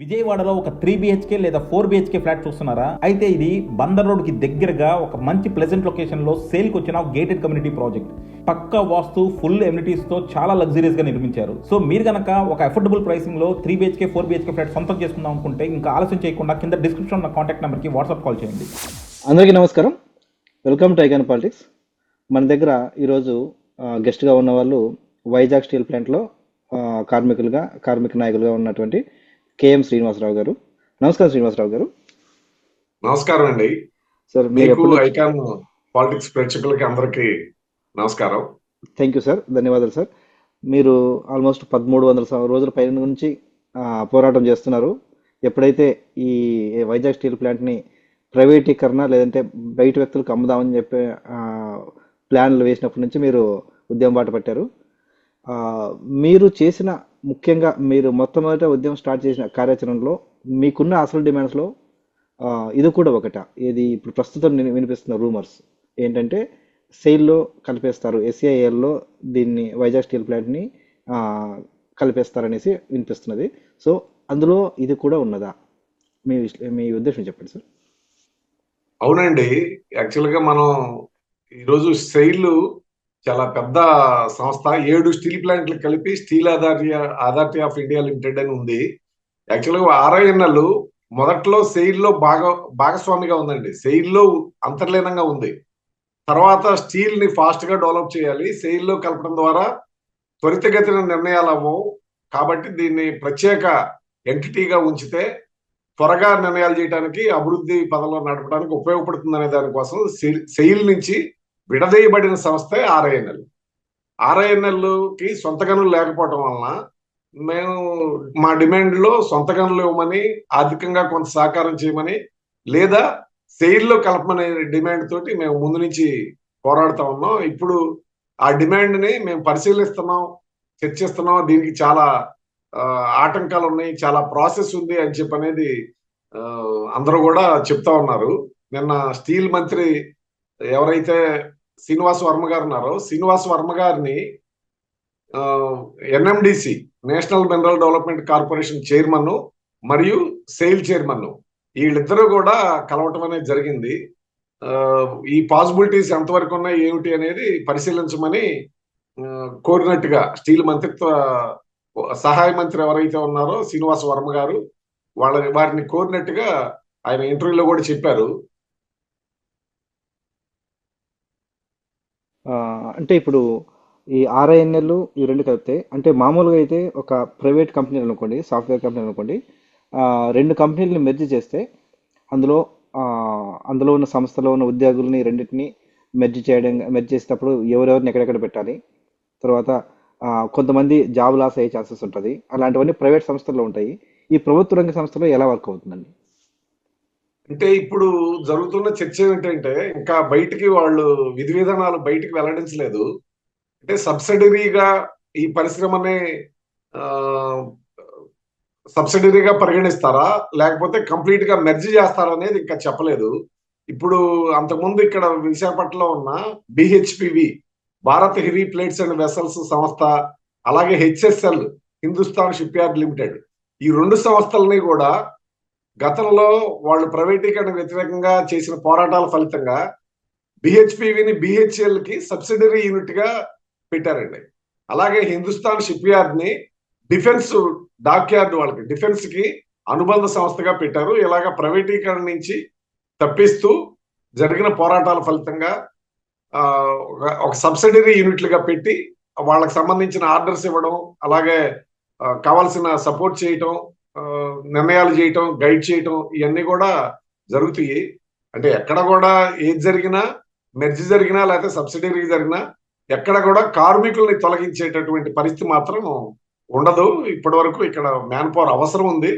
విజయవాడలో ఒక three BHK లేదా ఫోర్ బిహెచ్కే ఫ్లాట్ చూస్తున్నారా? అయితే ఇది బందర్ రోడ్కి దగ్గరగా ఒక మంచి ప్లెజెంట్ లొకేషన్లో సేల్కి వచ్చిన గేటెడ్ కమ్యూనిటీ ప్రాజెక్ట్ పక్క వాస్తు ఫుల్ ఎమ్యూనిటీస్తో చాలా లగ్జరీస్గా నిర్మించారు. సో మీరు గనక ఒక affordable ప్రైసింగ్లో three BHK four BHK flat సొంతం చేసుకుందాం అనుకుంటే ఇంకా ఆలస్యం చేయకుండా కింద డిస్క్రిప్షన్ ఉన్న కాంటాక్ట్ నెంబర్కి వాట్సాప్ కాల్ చేయండి. అందరికీ నమస్కారం. వెల్కమ్ టు ఐకాన్ పాలిటిక్స్ మన దగ్గర ఈరోజు గెస్ట్గా ఉన్న వాళ్ళు వైజాగ్ స్టీల్ ప్లాంట్లో కార్మికులుగా కార్మిక నాయకులుగా ఉన్నటువంటి కేఎం శ్రీనివాసరావు గారు. నమస్కారం శ్రీనివాసరావు గారు. నమస్కారం అండి. సార్ మీరు మీకు ఎప్పుడు ఐకాన్ పాలిటిక్స్ ప్రేక్షకులకి అందరికి నమస్కారం. Thank you sir. ధన్యవాదాలు సార్. మీరు ఆల్మోస్ట్ పదమూడు వందల రోజుల పైన నుంచి పోరాటం చేస్తున్నారు. ఎప్పుడైతే ఈ వైజాగ్ స్టీల్ ప్లాంట్ని ప్రైవేటీకరణ లేదంటే బయట వ్యక్తులకు అమ్ముదామని చెప్పి ప్లాన్లు వేసినప్పటి నుంచి మీరు ఉద్యమం బాట పట్టారు. మీరు చేసిన ముఖ్యంగా మీరు మొట్టమొదట ఉద్యమం స్టార్ట్ చేసిన కార్యాచరణలో మీకున్న అసలు డిమాండ్స్లో ఇది కూడా ఒకట. ఇది ఇప్పుడు ప్రస్తుతం నేను వినిపిస్తున్న రూమర్స్. ఏంటంటే సెయిల్లో కలిపేస్తారు ఎస్ఐఎల్లో దీన్ని వైజాగ్ స్టీల్ ప్లాంట్ని కలిపేస్తారనేసి వినిపిస్తున్నది. సో అందులో ఇది కూడా ఉన్నదా? మీ మీ ఉద్దేశం చెప్పండి సార్. అవునండి. యాక్చువల్గా మనం ఈరోజు సెయిల్ చాలా పెద్ద సంస్థ. ఏడు స్టీల్ ప్లాంట్లు కలిపి steel authority authority of India limited అని ఉంది. యాక్చువల్గా ఆర్ఐఎన్ఎల్ మొదట్లో సెయిల్లో భాగ భాగస్వామిగా ఉందండి. సెయిల్లో అంతర్లీనంగా ఉంది. తర్వాత స్టీల్ని ఫాస్ట్గా డెవలప్ చేయాలి. సెయిల్లో కలపడం ద్వారా త్వరితగతిన నిర్ణయాలు అవ్వవు. కాబట్టి దీన్ని ప్రత్యేక ఎంటిటీగా ఉంచితే త్వరగా నిర్ణయాలు చేయడానికి అభివృద్ధి పదంలో నడపడానికి ఉపయోగపడుతుందనే దానికోసం సెయిల్ నుంచి విడదీయబడిన సంస్థే ఆర్ఐఎన్ఎల్. ఆర్ఐఎన్ఎల్కి సొంత గనులు లేకపోవటం వలన మేము మా డిమాండ్లో సొంత గనులు ఇవ్వమని ఆర్థికంగా కొంత సహకారం చేయమని లేదా సెయిల్లో కలపమనే డిమాండ్ తోటి మేము ముందు నుంచి పోరాడుతా ఉన్నాం. ఇప్పుడు ఆ డిమాండ్ని మేము పరిశీలిస్తున్నాం చర్చిస్తున్నాం దీనికి చాలా ఆటంకాలు ఉన్నాయి చాలా ప్రాసెస్ ఉంది అని చెప్పి అనేది అందరూ కూడా చెప్తా ఉన్నారు. నిన్న స్టీల్ మంత్రి ఎవరైతే శ్రీనివాస్ వర్మ గారు ఉన్నారు శ్రీనివాస్ వర్మ గారిని NMDC national mineral development corporation chairman మరియు సెయిల్ చైర్మన్ వీళ్ళిద్దరూ కూడా కలవటం అనేది జరిగింది. ఆ, ఈ పాసిబిలిటీస్ ఎంతవరకు ఉన్నాయి ఏమిటి అనేది పరిశీలించమని కోరినట్టుగా స్టీల్ మంత్రిత్వ సహాయ మంత్రి ఎవరైతే ఉన్నారో శ్రీనివాస వర్మ గారు వాళ్ళ వారిని కోరినట్టుగా ఆయన ఇంటర్వ్యూలో కూడా చెప్పారు. అంటే ఇప్పుడు ఈ ఆర్ఐఎన్ఎల్ ఈ రెండు కలిపితే అంటే మామూలుగా అయితే ఒక ప్రైవేట్ కంపెనీ అనుకోండి సాఫ్ట్వేర్ కంపెనీ అనుకోండి రెండు కంపెనీలను మెర్జ్ చేస్తే అందులో అందులో ఉన్న సంస్థలో ఉన్న ఉద్యోగుల్ని రెండింటిని మెర్జ్ చేయడం మెర్జ్ చేసేటప్పుడు ఎవరెవరిని ఎక్కడెక్కడ పెట్టాలి తర్వాత కొంతమంది జాబ్ లాస్ అయ్యే ఛాన్సెస్ ఉంటుంది అలాంటివన్నీ ప్రైవేట్ సంస్థల్లో ఉంటాయి. ఈ ప్రభుత్వ రంగ సంస్థలో ఎలా వర్క్ అవుతుందండి? అంటే ఇప్పుడు జరుగుతున్న చర్చ ఏంటంటే ఇంకా బయటికి వాళ్ళు విధి విధానాలు బయటికి వెల్లడించలేదు. అంటే సబ్సిడరీగా ఈ పరిశ్రమని ఆ, సబ్సిడరీగా పరిగణిస్తారా? లేకపోతే కంప్లీట్గా మెర్జ్ చేస్తారా అనేది ఇంకా చెప్పలేదు. ఇప్పుడు అంతకుముందు ఇక్కడ విశాఖపట్నంలో ఉన్న BHPV Bharat heavy plates and vessels సంస్థ అలాగే HSL Hindustan shipyard limited ఈ రెండు సంస్థలని కూడా గతంలో వాళ్ళు ప్రైవేటీకరణ వ్యతిరేకంగా చేసిన పోరాటాల ఫలితంగా బిహెచ్పివిని బిహెచ్ఎల్కి సబ్సిడరీ యూనిట్గా పెట్టారండి. అలాగే హిందుస్థాన్ షిప్ యార్డ్ని డిఫెన్స్ డాక్ యార్డ్ వాళ్ళకి డిఫెన్స్కి అనుబంధ సంస్థగా పెట్టారు. ఇలాగ ప్రైవేటీకరణ నుంచి తప్పిస్తూ జరిగిన పోరాటాల ఫలితంగా ఒక- ఒక సబ్సిడరీ యూనిట్లుగా పెట్టి వాళ్ళకి సంబంధించిన ఆర్డర్స్ ఇవ్వడం అలాగే కావాల్సిన సపోర్ట్ చేయటం నిర్ణయాలు చేయటం గైడ్ చేయటం ఇవన్నీ కూడా జరుగుతాయి. అంటే ఎక్కడ కూడా ఏది జరిగినా మెర్జ్ జరిగినా లేకపోతే సబ్సిడరీ జరిగినా ఎక్కడ కూడా కార్మికుల్ని తొలగించేటటువంటి పరిస్థితి మాత్రం ఉండదు. ఇప్పటి వరకు ఇక్కడ మ్యాన్ పవర్ అవసరం ఉంది.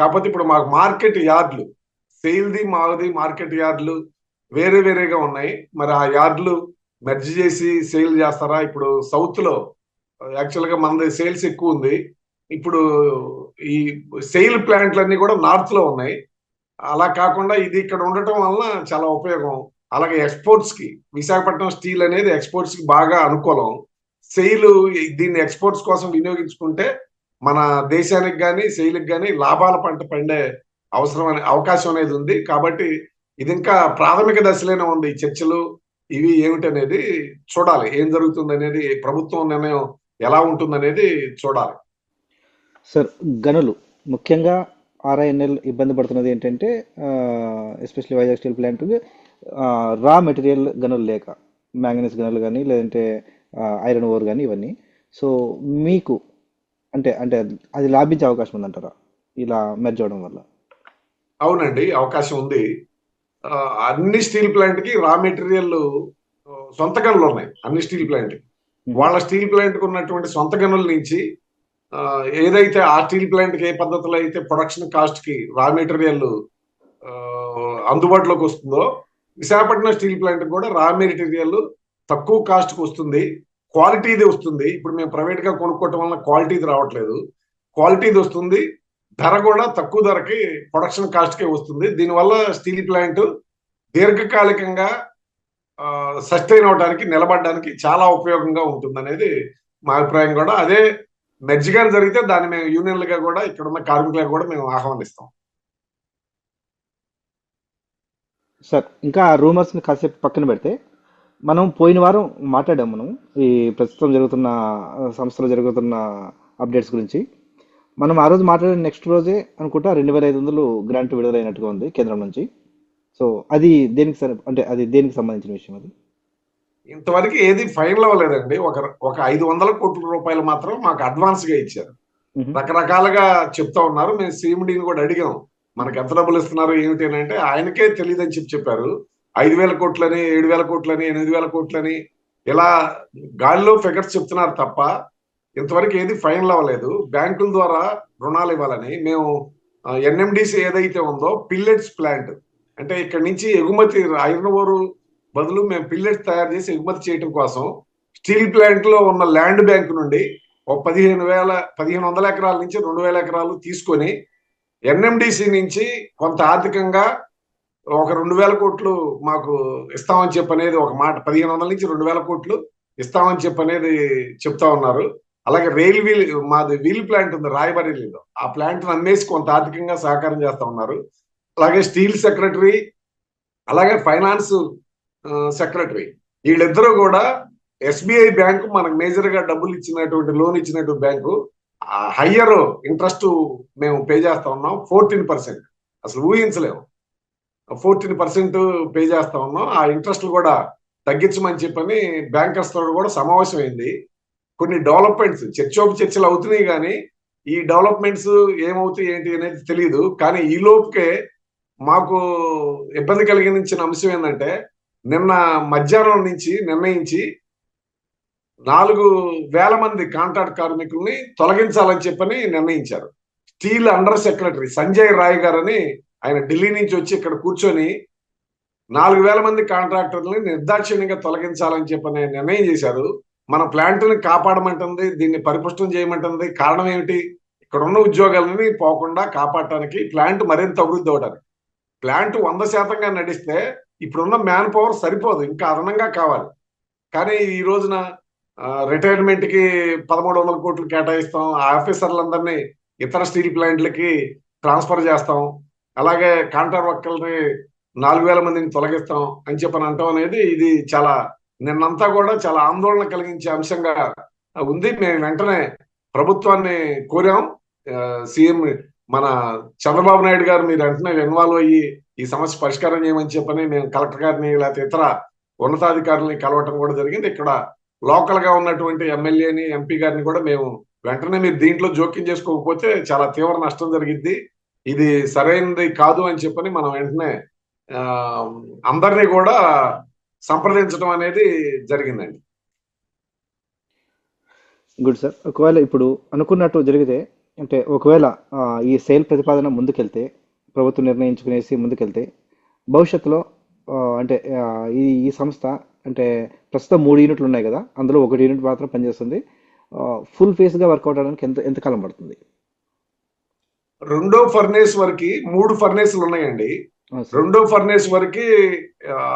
కాకపోతే ఇప్పుడు మాకు మార్కెట్ యార్డ్లు సేల్ది మాది మార్కెట్ యార్డ్లు వేరే వేరేగా ఉన్నాయి. మరి ఆ యార్డ్లు మెర్జ్ చేసి సేల్ చేస్తారా? ఇప్పుడు సౌత్లో యాక్చువల్గా మనది సేల్స్ ఎక్కువ ఉంది. ఇప్పుడు ఈ సెయిల్ ప్లాంట్లన్నీ కూడా నార్త్లో ఉన్నాయి. అలా కాకుండా ఇది ఇక్కడ ఉండటం వలన చాలా ఉపయోగం. అలాగే ఎక్స్పోర్ట్స్కి విశాఖపట్నం స్టీల్ అనేది ఎక్స్పోర్ట్స్కి బాగా అనుకూలం. సెయిల్ దీన్ని ఎక్స్పోర్ట్స్ కోసం వినియోగించుకుంటే మన దేశానికి కానీ సెయిల్కి కానీ లాభాల పంట పండే అవసరం అనే అవకాశం అనేది ఉంది. కాబట్టి ఇది ఇంకా ప్రాథమిక దశలోనే ఉంది ఈ చర్చలు. ఇవి ఏమిటనేది చూడాలి. ఏం జరుగుతుంది అనేది ప్రభుత్వం నిర్ణయం ఎలా ఉంటుంది అనేది చూడాలి. సార్ గనులు. ముఖ్యంగా ఆర్ఐఎన్ఎల్ ఇబ్బంది పడుతున్నది ఏంటంటే especially Vizag steel plant raw material గనులు లేక మ్యాంగనీస్ గనులు కానీ లేదంటే ఐరన్ ఓర్ కానీ ఇవన్నీ. సో మీకు అంటే అంటే అది లాభించే అవకాశం ఉందంటారా? ఇలా మెర్జ్ అవడం వల్ల. అవునండి అవకాశం ఉంది. అన్ని స్టీల్ ప్లాంట్కి రా మెటీరియల్ సొంత గనులు ఉన్నాయి అన్ని స్టీల్ ప్లాంట్ వాళ్ళ స్టీల్ ప్లాంట్కు ఉన్నటువంటి సొంత గనుల నుంచి ఏదైతే ఆ స్టీల్ ప్లాంట్కి ఏ పద్ధతిలో అయితే ప్రొడక్షన్ కాస్ట్కి రా మెటీరియల్ అందుబాటులోకి వస్తుందో విశాఖపట్నం స్టీల్ ప్లాంట్ కూడా రా మెటీరియల్ తక్కువ కాస్ట్కి వస్తుంది. క్వాలిటీది వస్తుంది. ఇప్పుడు మేము ప్రైవేట్గా కొనుక్కోవటం వల్ల క్వాలిటీది రావట్లేదు. క్వాలిటీది వస్తుంది. ధర కూడా తక్కువ ధరకి ప్రొడక్షన్ కాస్ట్కే వస్తుంది. దీనివల్ల స్టీల్ ప్లాంట్ దీర్ఘకాలికంగా సస్టైన్ అవడానికి నిలబడడానికి చాలా ఉపయోగంగా ఉంటుంది అనేది మా అభిప్రాయం కూడా. అదే మెర్జిగాని జరిగితే దాన్ని మేము యూనియన్లుగా కూడా ఇక్కడ ఉన్న కార్మికులకు కూడా మేము ఆహ్వానిస్తాం. సార్ ఇంకా రూమర్స్ రూమర్స్ని కాసేపు పక్కన పెడితే మనం పోయిన వారం మాట్లాడాము మనం. ఈ ప్రస్తుతం జరుగుతున్న సంస్థలో జరుగుతున్న అప్డేట్స్ గురించి. మనం ఆ రోజు మాట్లాడిన నెక్స్ట్ రోజే అనుకుంటా రెండు వేల ఐదు వందలు గ్రాంట్ విడుదలైనట్టుగా ఉంది కేంద్రం నుంచి. సో అది దేనికి సరి అంటే అది దేనికి సంబంధించిన విషయం అది? ఇంతవరకు ఏది ఫైనల్ అవ్వలేదండి. ఒక ఒక ఐదు వందల కోట్ల రూపాయలు మాత్రం మాకు అడ్వాన్స్గా ఇచ్చారు. రకరకాలుగా చెప్తా ఉన్నారు. మేము సిఎండిని కూడా అడిగాం. మనకి ఎంత డబ్బులు ఇస్తున్నారు ఏమిటి అని అంటే ఆయనకే తెలియదని చెప్పి చెప్పారు. ఐదు వేల కోట్లని ఏడు వేల కోట్లని ఎనిమిది వేల కోట్లని ఇలా గాలిలో ఫిగర్స్ చెప్తున్నారు తప్ప ఇంతవరకు ఏది ఫైనల్ అవ్వలేదు. బ్యాంకుల ద్వారా రుణాలు ఇవ్వాలని మేము ఎన్ఎండిసి ఏదైతే ఉందో పిల్లెట్స్ ప్లాంట్ అంటే ఇక్కడ నుంచి ఎగుమతి ఐరన్ ఓరు బదులు మేము పిల్లెట్స్ తయారు చేసి ఎగుమతి చేయడం కోసం స్టీల్ ప్లాంట్లో ఉన్న ల్యాండ్ బ్యాంక్ నుండి ఒక పదిహేను వేల పదిహేను వందల ఎకరాల నుంచి రెండు వేల ఎకరాలు తీసుకొని ఎన్ఎండిసి నుంచి కొంత ఆర్థికంగా ఒక రెండు వేల కోట్లు మాకు ఇస్తామని చెప్పనేది ఒక మాట. పదిహేను వందల నుంచి రెండు వేల కోట్లు ఇస్తామని చెప్పనేది చెప్తా ఉన్నారు. అలాగే రైల్ వీల్ మాది వీల్ ప్లాంట్ ఉంది రాయబరేలీలో ఆ ప్లాంట్ అమ్మేసి కొంత ఆర్థికంగా సహకారం చేస్తా ఉన్నారు. అలాగే స్టీల్ సెక్రటరీ అలాగే ఫైనాన్స్ సెక్రటరీ వీళ్ళిద్దరూ కూడా ఎస్బీఐ బ్యాంకు మనకు మేజర్గా డబ్బులు ఇచ్చినటువంటి లోన్ ఇచ్చినటువంటి బ్యాంకు హయ్యర్ ఇంట్రెస్ట్ మేము పే చేస్తా ఉన్నాం ఫోర్టీన్ పర్సెంట్ అసలు ఊహించలేము. ఫోర్టీన్ పర్సెంట్ పే చేస్తా ఉన్నాం. ఆ ఇంట్రెస్ట్ కూడా తగ్గించమని చెప్పని బ్యాంకర్స్తో కూడా సమావేశమైంది కొన్ని డెవలప్మెంట్స్ చర్చోపు చర్చలు అవుతున్నాయి కానీ ఈ డెవలప్మెంట్స్ ఏమవుతాయి ఏంటి అనేది తెలియదు కానీ ఈ లోపుకే మాకు ఇబ్బంది కలిగించిన అంశం ఏంటంటే నిన్న మధ్యాహ్నం నుంచి నిర్ణయించి నాలుగు వేల మంది కాంట్రాక్ట్ కార్మికుల్ని తొలగించాలని చెప్పని నిర్ణయించారు. Steel under secretary Sanjay Rai గారని ఆయన ఢిల్లీ నుంచి వచ్చి ఇక్కడ కూర్చొని నాలుగు వేల మంది కాంట్రాక్టర్లని నిర్దాక్షిణ్యంగా తొలగించాలని చెప్పని నిర్ణయం చేశారు. మన ప్లాంట్ని కాపాడమంటుంది దీన్ని పరిపుష్టం చేయమంటుంది. కారణం ఏమిటి? ఇక్కడ ఉన్న ఉద్యోగాలని పోకుండా కాపాడటానికి ప్లాంట్ మరింత అభివృద్ధి అవడానికి ప్లాంట్ వంద శాతంగా నడిస్తే ఇప్పుడున్న మ్యాన్ పవర్ సరిపోదు ఇంకా అదనంగా కావాలి. కానీ ఈ రోజున రిటైర్మెంట్కి పదమూడు వందల కోట్లు కేటాయిస్తాం ఆ ఆఫీసర్లందరినీ ఇతర స్టీల్ ప్లాంట్లకి ట్రాన్స్ఫర్ చేస్తాం అలాగే కాంట్రాక్ట్ వర్కర్ని నాలుగు వేల మందిని తొలగిస్తాం అని చెప్పని అంటాం అనేది ఇది చాలా నిన్నంతా కూడా చాలా ఆందోళన కలిగించే అంశంగా ఉంది. మేము వెంటనే ప్రభుత్వాన్ని కోరాం. సీఎం మన చంద్రబాబు నాయుడు గారు మీరు వెంటనే ఇన్వాల్వ్ అయ్యి ఈ సమస్య పరిష్కారం చేయమని చెప్పని నేను కలెక్టర్ గారిని లేకపోతే ఇతర ఉన్నతాధికారులని కలవటం కూడా జరిగింది. ఇక్కడ లోకల్గా ఉన్నటువంటి ఎమ్మెల్యేని ఎంపీ గారిని కూడా మేము వెంటనే మీరు దీంట్లో జోక్యం చేసుకోకపోతే చాలా తీవ్ర నష్టం జరిగింది ఇది సరైనది కాదు అని చెప్పని మనం వెంటనే అందరినీ కూడా సంప్రదించడం అనేది జరిగిందండి. Good sir. ఒకవేళ ఇప్పుడు అనుకున్నట్టు జరిగితే అంటే ఒకవేళ ఈ సేల్ ప్రతిపాదన ముందుకెళ్తే ప్రభుత్వం నిర్ణయించుకునేసి ముందుకెళ్తే భవిష్యత్తులో అంటే ఈ ఈ సంస్థ అంటే ప్రస్తుతం మూడు యూనిట్లు ఉన్నాయి కదా అందులో ఒకటి యూనిట్ మాత్రం పనిచేస్తుంది. ఫుల్ ఫేస్గా వర్కౌట్ అవడానికి ఎంత ఎంత కాలం పడుతుంది? రెండో ఫర్నేస్ వరకు మూడు ఫర్నేస్లు ఉన్నాయండి. రెండో ఫర్నేస్ వరకు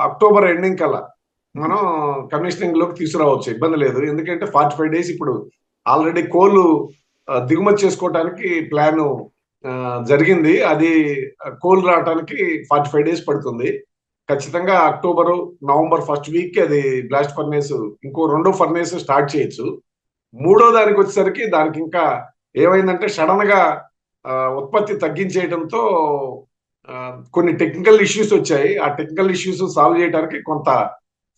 అక్టోబర్ ఎండింగ్ కల్లా మనం కమిషనింగ్లోకి తీసుకురావచ్చు ఇబ్బంది లేదు. ఎందుకంటే ఫార్టీ ఫైవ్ డేస్ ఇప్పుడు ఆల్రెడీ కోల్ ఆ, దిగుమతి చేసుకోవటానికి ప్లాన్ జరిగింది. అది కోల్ రావడానికి ఫార్టీ ఫైవ్ డేస్ పడుతుంది. ఖచ్చితంగా అక్టోబర్ నవంబర్ ఫస్ట్ వీక్ అది బ్లాస్ట్ ఫర్నేస్ ఇంకో రెండో ఫర్నేస్ స్టార్ట్ చేయొచ్చు. మూడో దానికి వచ్చేసరికి దానికి ఇంకా ఏమైందంటే సడన్గా ఉత్పత్తి తగ్గించేయడంతో కొన్ని టెక్నికల్ ఇష్యూస్ వచ్చాయి. ఆ టెక్నికల్ ఇష్యూస్ సాల్వ్ చేయడానికి కొంత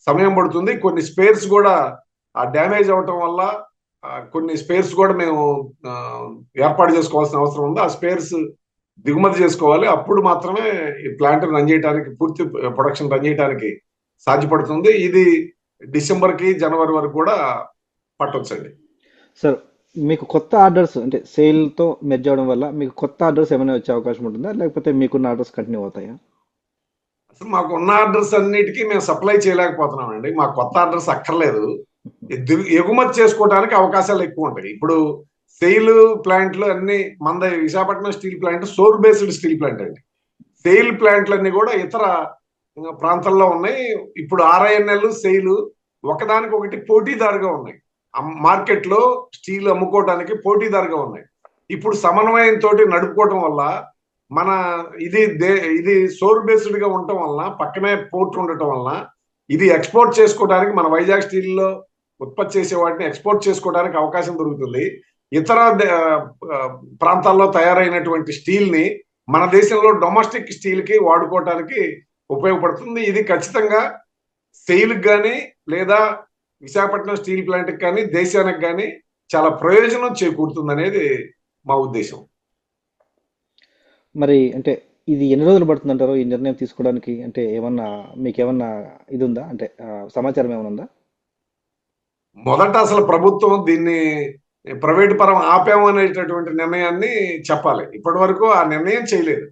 సమయం పడుతుంది. కొన్ని స్పేర్స్ కూడా ఆ డ్యామేజ్ అవటం వల్ల కొన్ని స్పేర్స్ కూడా మేము ఏర్పాటు చేసుకోవాల్సిన అవసరం ఉంది. ఆ స్పేర్స్ దిగుమతి చేసుకోవాలి. అప్పుడు మాత్రమే ఈ ప్లాంట్ రన్ చేయడానికి పూర్తి ప్రొడక్షన్ రన్ చేయడానికి సాధ్యపడుతుంది. ఇది డిసెంబర్కి జనవరి వరకు కూడా పట్టొచ్చండి సార్ మీకు కొత్త ఆర్డర్స్ అంటే సేల్తో మెర్జ్ అవడం వల్ల మీకు కొత్త ఆర్డర్స్ ఏమైనా వచ్చే అవకాశం ఉంటుందా? లేకపోతే మీకున్న ఆర్డర్స్ కంటిన్యూ అవుతాయా? అసలు మాకు ఉన్న ఆర్డర్స్ అన్నిటికీ మేము సప్లై చేయలేకపోతున్నాం అండి మాకు కొత్త ఆర్డర్స్ అక్కర్లేదు. ఎగుమతి చేసుకోవడానికి అవకాశాలు ఎక్కువ ఉంటాయి. ఇప్పుడు సెయిల్ ప్లాంట్లు అన్ని మన Visakhapatnam steel plant shore based steel plant అండి. సెయిల్ ప్లాంట్లు కూడా ఇతర ప్రాంతాల్లో ఉన్నాయి. ఇప్పుడు ఆర్ఐఎన్ఎల్ సెయిల్ ఒకదానికొకటి పోటీదారుగా ఉన్నాయి. మార్కెట్లో స్టీల్ అమ్ముకోవడానికి పోటీదారుగా ఉన్నాయి. ఇప్పుడు సమన్వయం తోటి నడుపుకోవటం వల్ల మన ఇది దే ఇది సోర్ బేస్డ్గా ఉండటం వలన పక్కనే పోర్ట్ ఉండటం వలన ఇది ఎక్స్పోర్ట్ చేసుకోవడానికి మన వైజాగ్ స్టీల్లో ఉత్పత్తి చేసే వాటిని ఎక్స్పోర్ట్ చేసుకోవడానికి అవకాశం దొరుకుతుంది. ఇతర ప్రాంతాల్లో తయారైనటువంటి స్టీల్ని మన దేశంలో డొమెస్టిక్ స్టీల్కి ఉపయోగపడుతుంది. ఇది ఖచ్చితంగా సెయిల్ కానీ లేదా విశాఖపట్నం స్టీల్ ప్లాంట్ కానీ దేశానికి కానీ చాలా ప్రయోజనం చేకూరుతుంది అనేది మా ఉద్దేశం. మరి అంటే ఇది ఎన్ని రోజులు పడుతుందంటారు? ఈ నిర్ణయం తీసుకోవడానికి అంటే ఏమన్నా మీకు ఏమన్నా ఇది ఉందా అంటే సమాచారం ఏమైనా ఉందా? మొదట అసలు ప్రభుత్వం దీన్ని ప్రైవేట్ పరం ఆపాము అనేటటువంటి నిర్ణయాన్ని చెప్పాలి. ఇప్పటి వరకు ఆ నిర్ణయం చేయలేదు.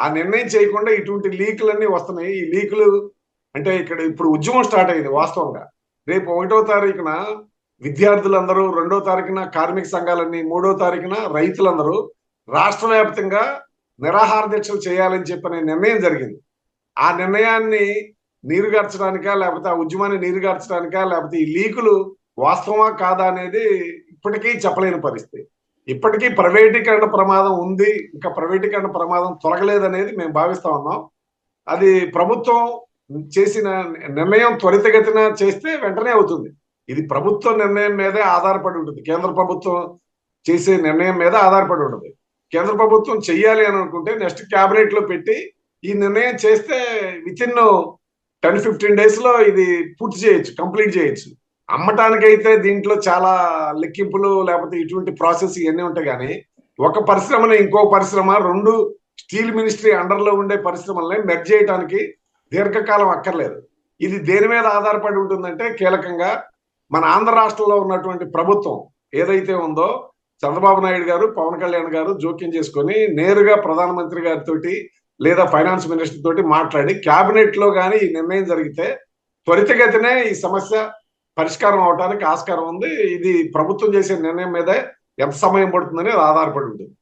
ఆ నిర్ణయం చేయకుండా ఇటువంటి లీకులన్నీ వస్తున్నాయి. ఈ లీకులు అంటే ఇక్కడ ఇప్పుడు ఉద్యమం స్టార్ట్ అయింది వాస్తవంగా. రేపు ఒకటో తారీఖున విద్యార్థులందరూ రెండో తారీఖున కార్మిక సంఘాలన్నీ మూడో తారీఖున రైతులందరూ రాష్ట్ర వ్యాప్తంగా నిరాహార దీక్షలు చేయాలని చెప్పనే నిర్ణయం జరిగింది. ఆ నిర్ణయాన్ని నీరుగార్చడానికా లేకపోతే ఆ ఉద్యమాన్ని నీరుగార్చడానికా లేకపోతే ఈ లీకులు వాస్తవమా కాదా అనేది ఇప్పటికీ చెప్పలేని పరిస్థితి. ఇప్పటికీ ప్రైవేటీకరణ ప్రమాదం ఉంది ఇంకా ప్రైవేటీకరణ ప్రమాదం తొలగలేదనేది మేము భావిస్తా ఉన్నాం. అది ప్రభుత్వం చేసిన నిర్ణయం త్వరితగతిన చేస్తే వెంటనే అవుతుంది. ఇది ప్రభుత్వ నిర్ణయం మీదే ఆధారపడి ఉంటుంది. కేంద్ర ప్రభుత్వం చేసే నిర్ణయం మీద ఆధారపడి ఉంటుంది. కేంద్ర ప్రభుత్వం చెయ్యాలి అని అనుకుంటే నెక్స్ట్ క్యాబినెట్లో పెట్టి ఈ నిర్ణయం చేస్తే విత్ ఇన్ టెన్ ఫిఫ్టీన్ డేస్లో ఇది పూర్తి చేయొచ్చు కంప్లీట్ చేయొచ్చు. అమ్మటానికైతే దీంట్లో చాలా లెక్కింపులు లేకపోతే ఇటువంటి ప్రాసెస్ ఇవన్నీ ఉంటాయి కానీ ఒక పరిశ్రమని ఇంకో పరిశ్రమ రెండు స్టీల్ మినిస్ట్రీ అండర్లో ఉండే పరిశ్రమల్ని మెర్జ్ చేయడానికి దీర్ఘకాలం అక్కర్లేదు. ఇది దేని మీద ఆధారపడి ఉంటుందంటే కీలకంగా మన ఆంధ్ర రాష్ట్రంలో ఉన్నటువంటి ప్రభుత్వం ఏదైతే ఉందో చంద్రబాబు నాయుడు గారు పవన్ కళ్యాణ్ గారు జోక్యం చేసుకొని నేరుగా ప్రధానమంత్రి గారితో లేదా ఫైనాన్స్ మినిస్టర్ తోటి మాట్లాడి క్యాబినెట్లో కానీ ఈ నిర్ణయం జరిగితే త్వరితగతినే ఈ సమస్య పరిష్కారం అవడానికి ఆస్కారం ఉంది. ఇది ప్రభుత్వం చేసే నిర్ణయం మీదే ఎంత సమయం పడుతుందని అది ఆధారపడి ఉంటుంది.